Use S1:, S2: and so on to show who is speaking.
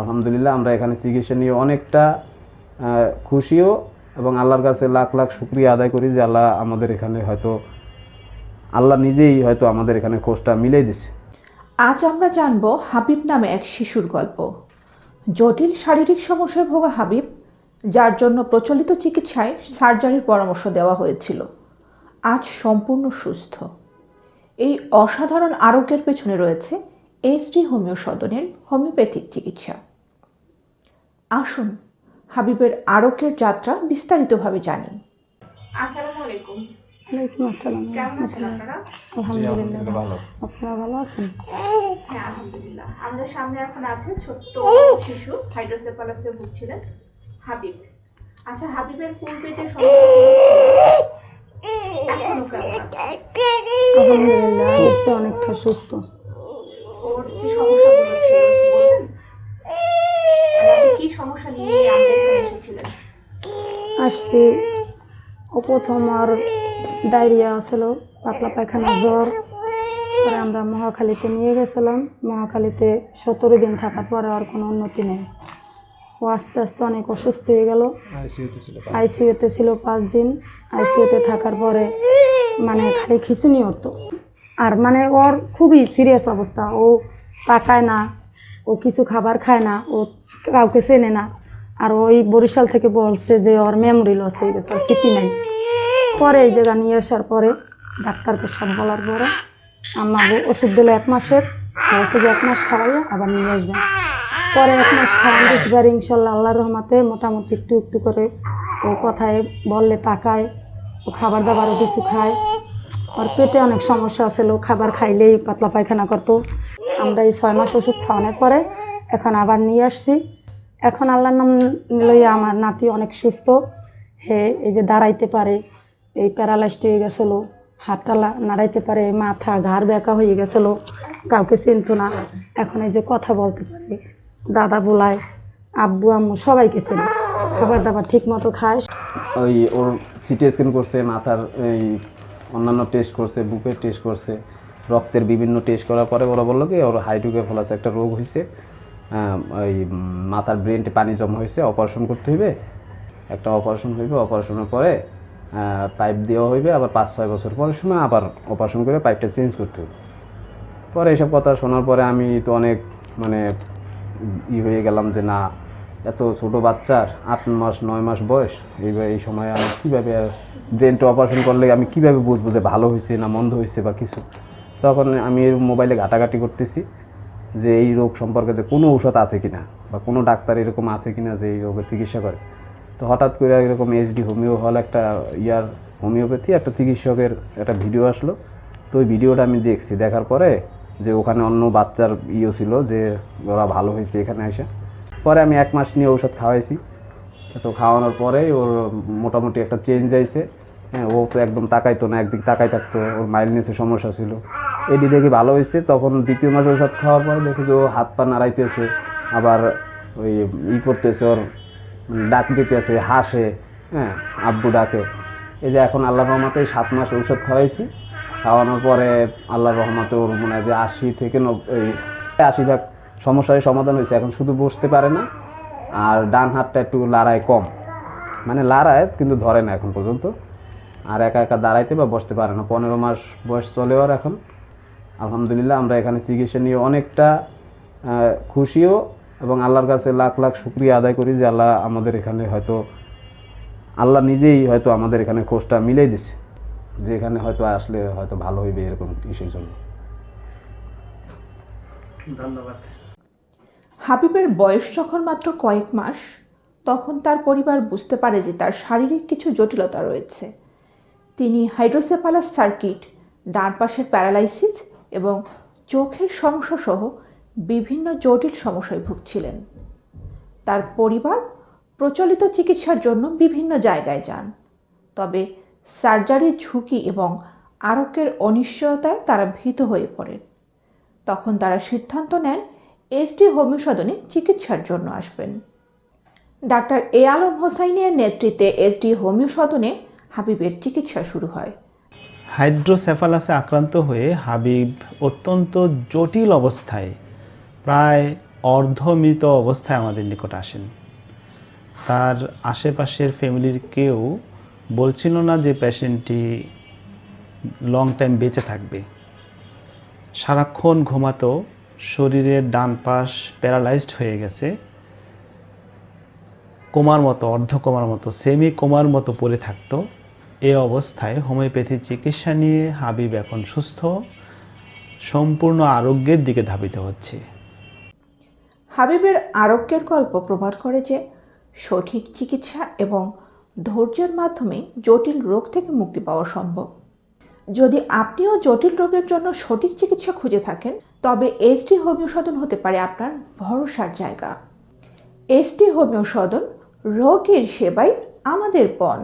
S1: আলহামদুলিল্লাহ, আমরা এখানে চিকিৎসা নিয়ে অনেকটা খুশিও এবং আল্লাহর কাছে লাখ লাখ শুক্রিয়া আদায় করি যে আল্লাহ আমাদের এখানে হয়তো, আল্লাহ নিজেই হয়তো আমাদের এখানে খোঁজটা মিলেই দিচ্ছে।
S2: আজ আমরা জানব হাবিব নামে এক শিশুর গল্প। জটিল শারীরিক সমস্যায় ভোগা হাবিব, যার জন্য প্রচলিত চিকিৎসায় সার্জারির পরামর্শ দেওয়া হয়েছিল, আজ সম্পূর্ণ সুস্থ। এই অসাধারণ আরোগ্যের পেছনে রয়েছে এসডি হোমিও সদনের হোমিওপ্যাথিক চিকিৎসা। আসুন হাবিবের আরোগ্যের যাত্রা বিস্তারিতভাবে জানি। আসসালামু আলাইকুম।
S3: ওয়ালাইকুম আসসালাম।
S2: কেমন আছেন আপনারা?
S3: আলহামদুলিল্লাহ।
S1: ভালো।
S3: আপনারা ভালো আছেন?
S2: হ্যাঁ আলহামদুলিল্লাহ। আমাদের সামনে এখন আছে ছোট্ট শিশু হাইড্রোসেফালাসে ভুগছিলেন হাবিব। আচ্ছা হাবিবের পূর্বে যে সমস্যাগুলো ছিল এখনও
S3: আলহামদুলিল্লাহ অনেকটা সুস্থ।
S2: ওর যে সমস্যাগুলো ছিল একটু বলবেন মানে আপনি কি সমস্যা নিয়ে এসেছিলেন।
S3: আসছি। ও প্রথম আর ডায়রিয়া ছিল পাতলা পায়খানা জ্বর। পরে আমরা মহাখালীতে নিয়ে গেছিলাম। মহাখালীতে সতেরো দিন থাকার পরে আর কোনো উন্নতি নেই। ও আস্তে আস্তে অনেক অসুস্থ হয়ে গেল। আইসিইউতে ছিল পাঁচ দিন। আইসিইউতে থাকার পরে মানে খালি খিচুনি উঠতো আর মানে ওর খুবই সিরিয়াস অবস্থা। ও তাকায় না ও কিছু খাবার খায় না, ও কাউকে চেনে না। আর ওই বরিশাল থেকে বলছে যে ওর মেমোরি লস হয়ে গেছে, ওর স্মৃতি নাই। পরে এই জায়গা নিয়ে আসার পরে ডাক্তারকে সব বলার পরে আমাকে ওষুধ দিল এক মাসের ওষুধ এক মাস খাওয়াইয়া আবার নিয়ে আসবেন পরে এক মাস খাওয়ান দিচ্ছিবার ইনশাল্লাহ আল্লাহর রহমাতে মোটামুটি একটু একটু করে ও কথায় বললে তাকায়, ও খাবার দাবারও কিছু খায়। ওর পেটে অনেক সমস্যা ছিল খাবার খাইলেই পাতলা পায়খানা করতো। আমরা এই ছয় মাস ওষুধ খাওয়ানোর পরে এখন আবার নিয়ে আসছি। এখন আল্লাহর নাম লইয়া আমার নাতি অনেক সুস্থ। হে, এই যে দাঁড়াইতে পারে, এই প্যারালাইসড হয়ে গেছিল হাতটালা নাড়াইতে পারে, মাথা, ঘাড় ব্যাকা হয়ে গেছিল, কাউকে চিনতো না। এখন এই যে কথা বলতে পারে, দাদা বোলায়, আব্বু, আম্মু সবাইকে চেনে। খাবার দাবার ঠিক মতো খায়।
S1: ওই ওর সিটি স্ক্যান করছে, মাথার এই অন্যান্য টেস্ট করছে, বুকের টেস্ট করছে। রক্তের বিভিন্ন টেস্ট করার পরে ওরা বলল কি, ওর হাইড্রোকেফালাস একটা রোগ হয়েছে। ওই মাথার ব্রেনটে পানি জমা হয়েছে অপারেশন করতে হইবে। একটা অপারেশন হইবে অপারেশনের পরে পাইপ দেওয়া হইবে, আবার পাঁচ ছয় বছর পরের সময় আবার অপারেশন করে পাইপটা চেঞ্জ করতে হবে পরে এসব কথা শোনার পরে আমি তো অনেক মানে ই হয়ে গেলাম যে না, এত ছোট বাচ্চার আট মাস, নয় মাস বয়স এইবার এই সময় আমি কীভাবে ব্রেনটা অপারেশন করলে আমি কীভাবে বুঝব যে ভালো হয়েছে না মন্দ হয়েছে বা কিছু? তখন আমি মোবাইলে ঘাটাঘাটি করতেছি যে এই রোগ সম্পর্কে যে কোনো ঔষধ আছে কিনা বা কোনো ডাক্তার এরকম আছে কিনা যে এই রোগের চিকিৎসা করে। তো হঠাৎ করে এরকম এইচডি হোমিও হল একটা ইয়ার হোমিওপ্যাথি, একটা চিকিৎসকের একটা ভিডিও আসলো। তো ওই ভিডিওটা আমি দেখছি, দেখার পরে যে ওখানে অন্য বাচ্চার ইয়ে ছিল যে ওরা ভালো হয়েছে এখানে এসে। পরে আমি এক মাস নিয়ে ঔষধ খাওয়াইছি। তো খাওয়ানোর পরে ওর মোটামুটি একটা চেঞ্জ আইছে। হ্যাঁ ও তো একদম তাকাইতো না, একদিক তাকাই থাকতো, ওর মাইলনেসের সমস্যা ছিল। এটি দেখি ভালো হয়েছে? তখন দ্বিতীয় মাসে ওষুধ খাওয়ার পরে দেখি যে ও হাত পা নাড়াইতেছে, আবার ওই ই করতেছে, ওর ডাক দিতেছে, হাসে হ্যাঁ আব্বু ডাকে। এই যে এখন আল্লাহ রহমতে সাত মাস ঔষধ খাওয়াইছি। খাওয়ানোর পরে আল্লাহ রহমতে ওর মনে হয় যে আশি থেকে নব্বই আশি ভাগ সমস্যার সমাধান হয়েছে। এখন শুধু বসতে পারে না, আর ডান হাতটা একটু লাড়ায় কম। মানে লাড়ায় কিন্তু ধরে না এখন পর্যন্ত। আর একা একা দাঁড়াইতে বা বসতে পারে না। পনেরো মাস বয়স চলেও আর এখন। আলহামদুলিল্লাহ আমরা এখানে চিকিৎসা নিয়ে অনেকটা খুশিও এবং আল্লাহর কাছে লাখ লাখ শুক্রিয়া আদায় করি যে আল্লাহ আমাদের এখানে হয়তো আল্লাহ নিজেই হয়তো আমাদের এখানে খোঁজটা মিলেই দিচ্ছে যে এখানে হয়তো আসলে হয়তো ভালো হইবে এরকম ইস্যুর জন্য। ধন্যবাদ।
S2: হাবিবের বয়স যখন মাত্র কয়েক মাস তখন তার পরিবার বুঝতে পারে যে তার শারীরিক কিছু জটিলতা রয়েছে। তিনি হাইড্রোসেফালাস সার্কিট ডান পাশের প্যারালাইসিস এবং চোখের সমস্যা সহ বিভিন্ন জটিল সমস্যায় ভুগছিলেন। তার পরিবার প্রচলিত চিকিৎসার জন্য বিভিন্ন জায়গায় যান। তবে সার্জারির ঝুঁকি এবং আরোগ্যের অনিশ্চয়তায় তারা ভীত হয়ে পড়েন। তখন তারা সিদ্ধান্ত নেন এসডি হোমিও সদনে চিকিৎসার জন্য আসবেন। ডাক্তার এ আলম হোসাইনের নেতৃত্বে এসডি হোমিও সদনে হাবিবের চিকিৎসা শুরু হয়।
S4: হাইড্রোসেফালাসে আক্রান্ত হয়ে হাবিব অত্যন্ত জটিল অবস্থায়, প্রায় অর্ধমৃত অবস্থায় আমাদের নিকট আসেন। তার আশেপাশের ফ্যামিলির কেউ বলছিল না যে পেশেন্টটি লং টাইম বেঁচে থাকবে। সারাক্ষণ ঘুমাতো, শরীরের ডান পাশ প্যারালাইজড হয়ে গেছে। কোমার মতো, অর্ধ কোমার মতো সেমি কোমার মতো পড়ে থাকতো। এ অবস্থায় হোমিওপ্যাথি চিকিৎসা নিয়ে হাবিব এখন সুস্থ, সম্পূর্ণ আরোগ্যের দিকে ধাবিত হচ্ছে।
S2: হাবিবের আরোগ্যের গল্প প্রমাণ করে যে সঠিক চিকিৎসা এবং ধৈর্যের মাধ্যমে জটিল রোগ থেকে মুক্তি পাওয়া সম্ভব। যদি আপনিও জটিল রোগের জন্য সঠিক চিকিৎসা খুঁজে থাকেন, তবে এসডি হোমিও সদন হতে পারে আপনার ভরসার জায়গা। এসডি হোমিও সদন রোগীর সেবাই আমাদের পণ।